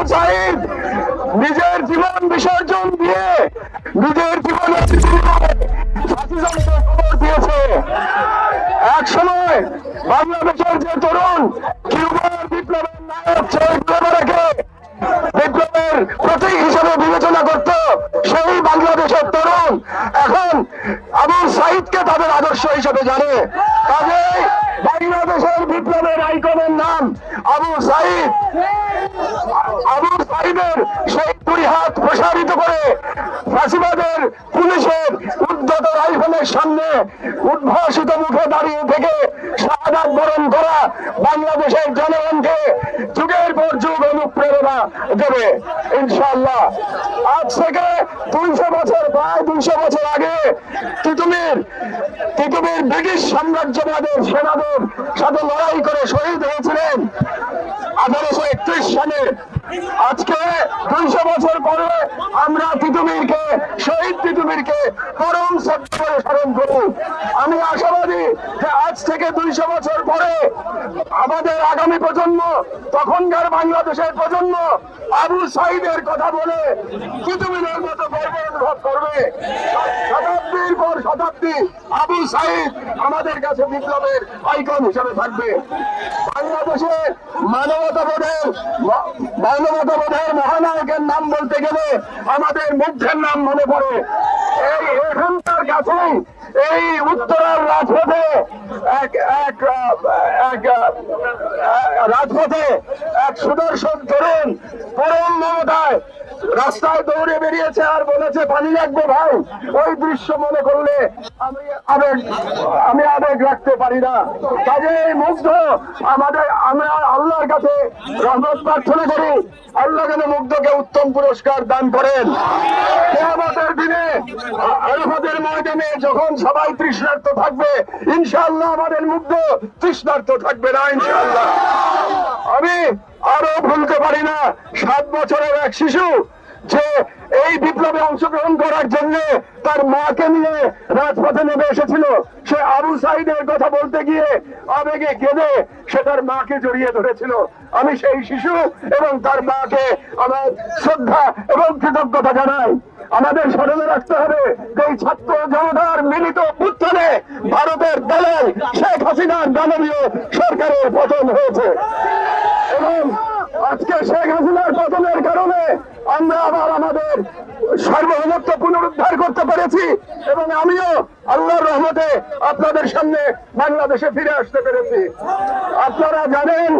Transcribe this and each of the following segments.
আবু নিজের জীবন বিসর্জন দিয়ে নিজের জীবনের এক সময় বাংলাদেশের যে তরুণ কিউবার বিপ্লবের নায়ক শহীদ বিপ্লবের প্রতীক হিসেবে বিবেচনা করত, সেই বাংলাদেশের তরুণ এখন আবু সাইদকে তাদের আদর্শ হিসেবে জানে। কাজেই আবু সাইদ। আবু সাইদের সেই দুই হাত প্রসারিত করে ফাঁসিবাদের পুলিশের উদ্যত রাইফেলের সামনে উদ্ভাসিত মুখে দাঁড়িয়ে থেকে শাহাদাত বরণ করা বাংলাদেশের জনগণকে যুগের পর যুগ অনুপ্রেরণা দেবে। ইনশাআল্লাহ। আজ থেকে দুইশো বছর, প্রায় দুইশো বছর আগে তিতুমির তিতুমির ব্রিটিশ সাম্রাজ্যবাদের সেনাদের সাথে লড়াই করে শহীদ আজকে দুইশো বছর পরে আমরা তিতুমিরকে শহীদ তিতুমিরকে পরম শ্রদ্ধা করে স্মরণ করি আমি আশাবাদী যে আজ থেকে দুইশো বছর পরে আমাদের আগামী প্রজন্ম, তখনকার বাংলাদেশের প্রজন্ম আবু সাইদের কথা বলে তিতুমিরের মতো গর্ব অনুভব করবে। শতাব্দীর পর শতাব্দী আবু সাইদ আমাদের কাছে বিপ্লবের আইকন হিসেবে থাকবে। বাংলাদেশে মানবতাবোধের মানবতাবোধের মহানায়কের নাম বলতে গেলে আমাদের মুগ্ধের নাম মনে পড়ে। এই এখানকার কাছেই এই উত্তরার রাজপথে এক এক রাজপথে এক সুদর্শন তরুণ পরম মমতায় রাস্তায় দৌড়ে বেরিয়েছে আর বলেছে, পানি লাগবে ভাই। ওই দৃশ্য মনে করলে আমি আবেগ আমি আবেগ রাখতে পারি না। কাজে মুগ্ধ আমাদের, আমরা আল্লাহর কাছে রহমত প্রার্থনা করি। আল্লাহ যেন মুগ্ধকে উত্তম পুরস্কার দান করেন। দিনে আরফাতের ময়দানে যখন সবাই তৃষ্ণার্থ থাকবে। ইনশাল্লাহ আমাদের মুগ্ধ তৃষ্ণার্ত থাকবে না ইনশাল্লাহ আমি আরও ভুলতে পারি না। সাত বছরের এক শিশু যে এই বিপ্লবে অংশগ্রহণ করার জন্য তার মাকে নিয়ে রাজপথে নেমে এসেছিল। সে আবু সাইদের কথা বলতে গিয়ে আবেগে কেঁদে সে তার মাকে জড়িয়ে ধরেছিল। আমি সেই শিশু এবং তার মাকে আমার শ্রদ্ধা এবং কৃতজ্ঞতা জানাই। আমাদের স্মরণে রাখতে হবে যে ছাত্র জনতার মিলিত উত্থানে ভারতের দলে শেখ হাসিনার দানবীয় সরকারের পতন হয়েছে। এবং আজকে শেখ হাসিনার পতনের কারণে আমরা আবার আমাদের সার্বভৌমত্ব পুনরুদ্ধার করতে পেরেছি এবং আমিও আল্লাহর রহমতে আপনাদের সামনে বাংলাদেশে ফিরে আসতে পেরেছি আপনারা জানেন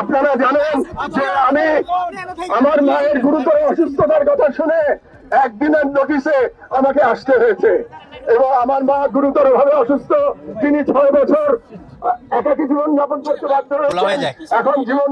আপনারা জানেন যে আমি আমার মায়ের গুরুতর অসুস্থতার কথা শুনে একদিনের নোটিশে আমাকে আসতে হয়েছে এবং আমার মা গুরুতর ভাবে অসুস্থ তিনি ছয় বছর একাকি জীবন যাপন করতে বাধ্য। এখন জীবন